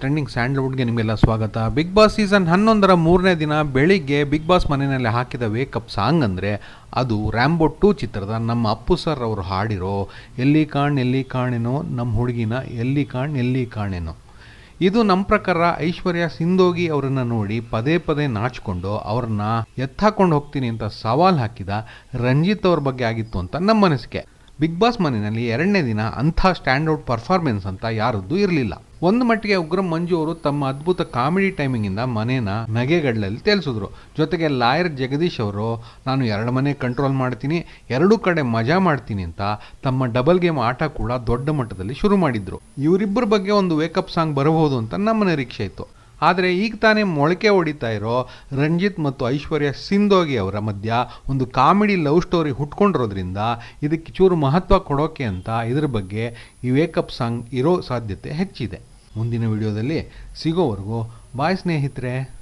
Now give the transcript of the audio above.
Trending ಸ್ಯಾಂಡಲ್ವುಡ್ಗೆ ನಿಮಗೆಲ್ಲ ಸ್ವಾಗತ. Big boss season ಹನ್ನೊಂದರ ಮೂರನೇ ದಿನ ಬೆಳಿಗ್ಗೆ ಬಿಗ್ ಬಾಸ್ ಮನೆಯಲ್ಲಿ ಹಾಕಿದ ವೇಕಪ್ ಸಾಂಗ್ ಅಂದರೆ ಅದು ರ್ಯಾಂಬೋ ಟೂ ಚಿತ್ರದ ನಮ್ಮ ಅಪ್ಪು ಸರ್ ಅವರು ಹಾಡಿರೋ ಎಲ್ಲಿ ಕಾಣ್ ಎಲ್ಲಿ ಕಾಣೆನೋ ನಮ್ಮ ಹುಡುಗಿನ ಎಲ್ಲಿ ಕಾಣ್ ಎಲ್ಲಿ ಕಾಣೆನೋ. ಇದು ನಮ್ಮ ಪ್ರಕಾರ ಐಶ್ವರ್ಯ ಸಿಂಧೋಗಿ ಅವರನ್ನು ನೋಡಿ ಪದೇ ಪದೇ ನಾಚಿಕೊಂಡು ಅವ್ರನ್ನ ಎತ್ತಾಕೊಂಡು ಹೋಗ್ತೀನಿ ಅಂತ ಸವಾಲು ಹಾಕಿದ ರಂಜಿತ್ ಅವ್ರ ಬಗ್ಗೆ ಆಗಿತ್ತು ಅಂತ ನಮ್ಮ ಅನಿಸಿಕೆ ಬಿಗ್ ಬಾಸ್ ಮನೆಯಲ್ಲಿ ಎರಡನೇ ದಿನ ಅಂಥ ಸ್ಟ್ಯಾಂಡೌಟ್ ಪರ್ಫಾರ್ಮೆನ್ಸ್ ಅಂತ ಯಾರದ್ದು ಇರಲಿಲ್ಲ. ಒಂದು ಮಟ್ಟಿಗೆ ಉಗ್ರ ಮಂಜು ಅವರು ತಮ್ಮ ಅದ್ಭುತ ಕಾಮಿಡಿ ಟೈಮಿಂಗಿಂದ ಮನೇನ ನಗೆಗಡಲಲ್ಲಿ ತೇಲಿಸಿದ್ರು. ಜೊತೆಗೆ ಲಾಯರ್ ಜಗದೀಶ್ ಅವರು, ನಾನು ಎರಡು ಮನೆ ಕಂಟ್ರೋಲ್ ಮಾಡ್ತೀನಿ, ಎರಡೂ ಕಡೆ ಮಜಾ ಮಾಡ್ತೀನಿ ಅಂತ ತಮ್ಮ ಡಬಲ್ ಗೇಮ್ ಆಟ ಕೂಡ ದೊಡ್ಡ ಮಟ್ಟದಲ್ಲಿ ಶುರು ಮಾಡಿದ್ರು. ಇವರಿಬ್ಬರ ಬಗ್ಗೆ ಒಂದು ವೇಕಪ್ ಸಾಂಗ್ ಬರಬಹುದು ಅಂತ ನಮ್ಮ ನಿರೀಕ್ಷೆ ಇತ್ತು. ಆದರೆ ಈಗ ತಾನೇ ಮೊಳಕೆ ಹೊಡಿತಾ ಇರೋ ರಂಜಿತ್ ಮತ್ತು ಐಶ್ವರ್ಯ ಸಿಂಧೋಗಿ ಅವರ ಮಧ್ಯ ಒಂದು ಕಾಮಿಡಿ ಲವ್ ಸ್ಟೋರಿ ಹುಟ್ಕೊಂಡಿರೋದ್ರಿಂದ ಇದಕ್ಕೆ ಚೂರು ಮಹತ್ವ ಕೊಡೋಕೆ ಅಂತ ಇದ್ರ ಬಗ್ಗೆ ಈ ವೇಕಪ್ ಸಾಂಗ್ ಇರೋ ಸಾಧ್ಯತೆ ಹೆಚ್ಚಿದೆ. ಮುಂದಿನ ವಿಡಿಯೋದಲ್ಲಿ ಸಿಗೋವರೆಗೂ ಬಾಯ್ ಸ್ನೇಹಿತರೆ.